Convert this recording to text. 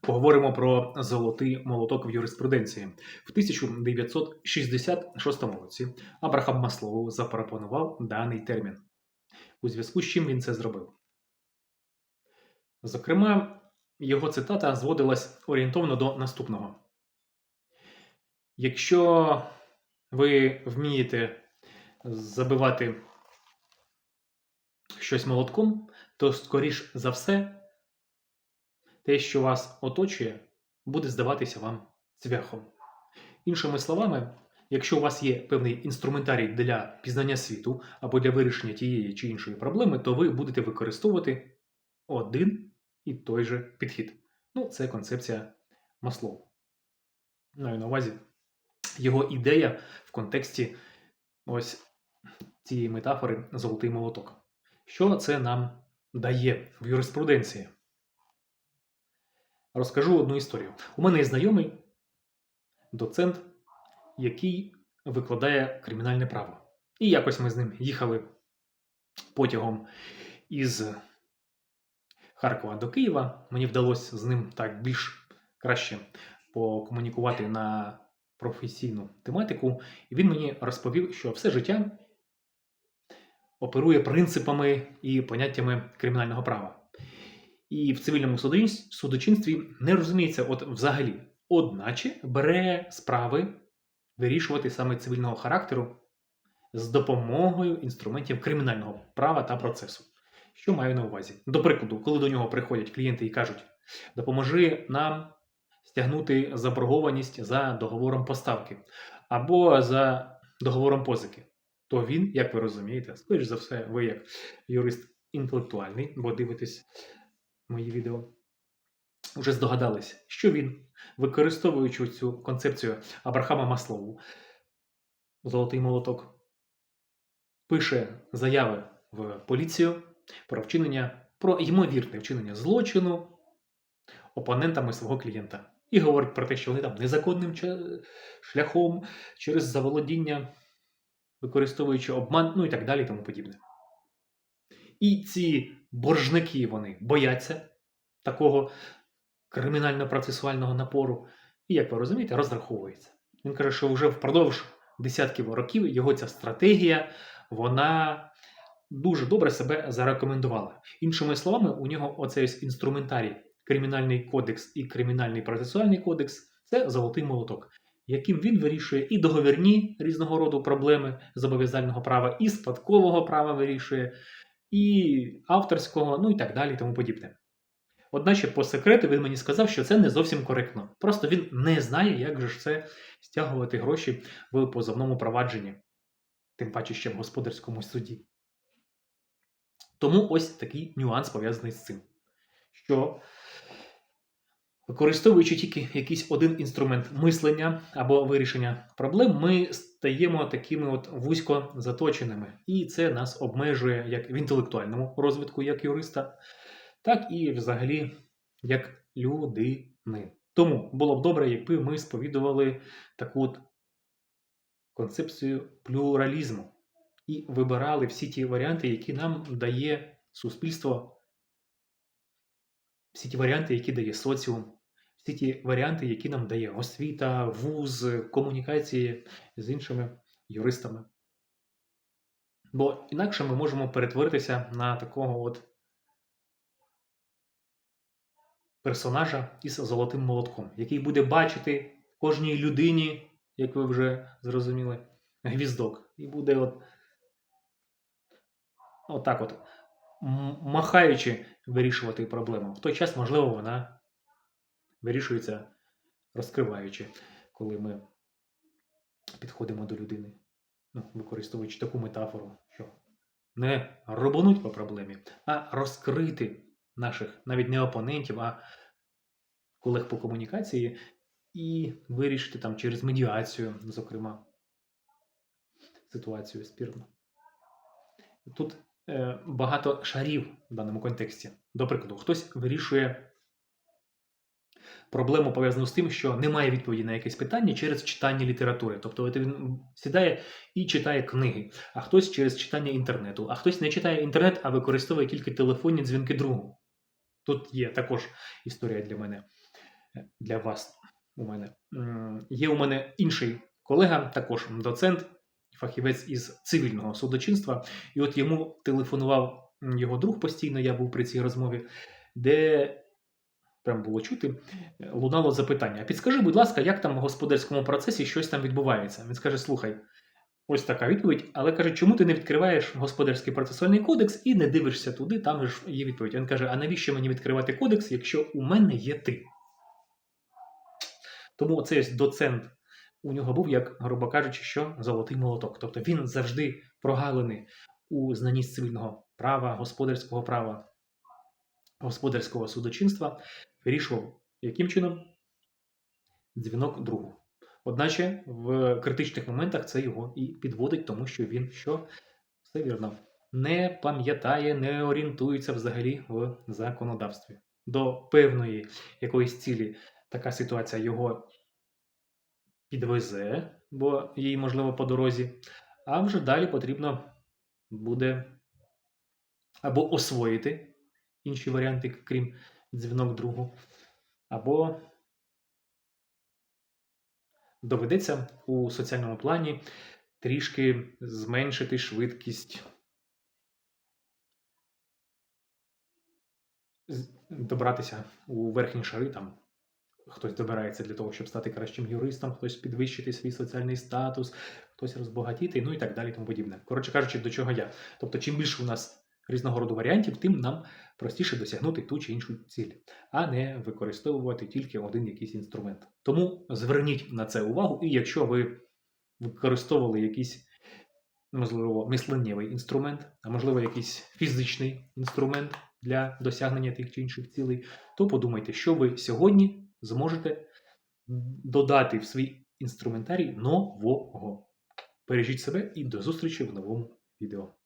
Поговоримо про золотий молоток в юриспруденції. В 1966 році Абрахам Маслоу запропонував даний термін. У зв'язку з чим він це зробив. Зокрема, його цитата зводилась орієнтовно до наступного. Якщо ви вмієте забивати щось молотком, то скоріш за все те, що вас оточує, буде здаватися вам цвяхом. Іншими словами, якщо у вас є певний інструментарій для пізнання світу або для вирішення тієї чи іншої проблеми, то ви будете використовувати один і той же підхід. Ну, це концепція Маслоу. Маю на увазі його ідея в контексті ось цієї метафори золотий молоток. Що це нам дає в юриспруденції? Розкажу одну історію. У мене є знайомий доцент, який викладає кримінальне право. І якось ми з ним їхали потягом із Харкова до Києва. Мені вдалося з ним так більш краще покомунікувати на професійну тематику. І він мені розповів, що все життя оперує принципами і поняттями кримінального права. І в цивільному судочинстві- не розуміється, от взагалі, одначе бере справи вирішувати саме цивільного характеру з допомогою інструментів кримінального права та процесу. Що маю на увазі? До прикладу, коли до нього приходять клієнти і кажуть: допоможи нам стягнути заборгованість за договором поставки або за договором позики, то він, як ви розумієте, скоріш за все, ви як юрист інтелектуальний, бо дивитесь мої відео, вже здогадались, що він, використовуючи цю концепцію Абрахама Маслову, золотий молоток, пише заяви в поліцію про вчинення, про ймовірне вчинення злочину опонентами свого клієнта. І говорить про те, що вони там незаконним шляхом через заволодіння, використовуючи обман, ну і так далі, і тому подібне. І ці боржники вони бояться такого кримінально-процесуального напору. І, як ви розумієте, розраховується. Він каже, що вже впродовж десятків років його ця стратегія, вона дуже добре себе зарекомендувала. Іншими словами, у нього оцей інструментарій, кримінальний кодекс і кримінальний процесуальний кодекс це золотий молоток, яким він вирішує і договірні різного роду проблеми зобов'язального права, і спадкового права вирішує, і авторського, ну і так далі, тому подібне. Одначе, по секрету він мені сказав, що це не зовсім коректно. Просто він не знає, як же ж це стягувати гроші в позовному провадженні, тим паче ще в господарському суді. Тому ось такий нюанс пов'язаний з цим. Що використовуючи тільки якийсь один інструмент мислення або вирішення проблем, ми стаємо такими от вузько заточеними. І це нас обмежує як в інтелектуальному розвитку, як юриста, так і взагалі як людини. Тому було б добре, якби ми сповідували таку от концепцію плюралізму і вибирали всі ті варіанти, які нам дає суспільство, всі ті варіанти, які дає соціум, всі ті варіанти, які нам дає освіта, вуз, комунікації з іншими юристами. Бо інакше ми можемо перетворитися на такого от персонажа із золотим молотком, який буде бачити кожній людині, як ви вже зрозуміли, гвіздок, і буде от отак от, махаючи вирішувати проблему. В той час, можливо, вона вирішується розкриваючи, коли ми підходимо до людини, ну, використовуючи таку метафору, що не робонуть по проблемі, а розкрити наших навіть не опонентів, а колег по комунікації і вирішити там через медіацію, зокрема, ситуацію спірну. Тут е, багато шарів в даному контексті. До прикладу, хтось вирішує проблему пов'язану з тим, що немає відповіді на якесь питання через читання літератури. Тобто він сідає і читає книги, а хтось через читання інтернету, а хтось не читає інтернет, а використовує тільки телефонні дзвінки другу. Тут є також історія для мене. для вас у мене. Є у мене інший колега, також доцент, фахівець із цивільного судочинства. І от йому телефонував його друг постійно, я був при цій розмові, де прям було чути, е, лунало запитання: підскажи, будь ласка, як там в господарському процесі щось там відбувається? Він скаже: слухай. Ось така відповідь, але каже, чому ти не відкриваєш господарський процесуальний кодекс і не дивишся туди, там ж є відповідь. Він каже: а навіщо мені відкривати кодекс, якщо у мене є ти? Тому цей ось доцент у нього був, як, грубо кажучи, що золотий молоток. Тобто він завжди прогалений у знанні цивільного права, господарського права, господарського судочинства, вирішував, яким чином? Дзвінок другу. Одначе в критичних моментах це його і підводить, тому що він що? Все вірно. Не пам'ятає, не орієнтується взагалі в законодавстві. До певної якоїсь цілі така ситуація його підвезе, бо їй можливо по дорозі, а вже далі потрібно буде або освоїти інші варіанти, крім дзвінок другу, або доведеться у соціальному плані трішки зменшити швидкість добратися у верхні шари. Там хтось добирається для того, щоб стати кращим юристом, хтось підвищити свій соціальний статус, хтось розбагатіти, ну і так далі, тому подібне. Коротше кажучи, до чого я. Тобто, чим більше у нас різного роду варіантів, тим нам простіше досягнути ту чи іншу ціль, а не використовувати тільки один якийсь інструмент. Тому зверніть на це увагу, і якщо ви використовували якийсь, можливо, мисленнєвий інструмент, а можливо, якийсь фізичний інструмент для досягнення тих чи інших цілей, то подумайте, що ви сьогодні зможете додати в свій інструментарій нового. Бережіть себе і до зустрічі в новому відео.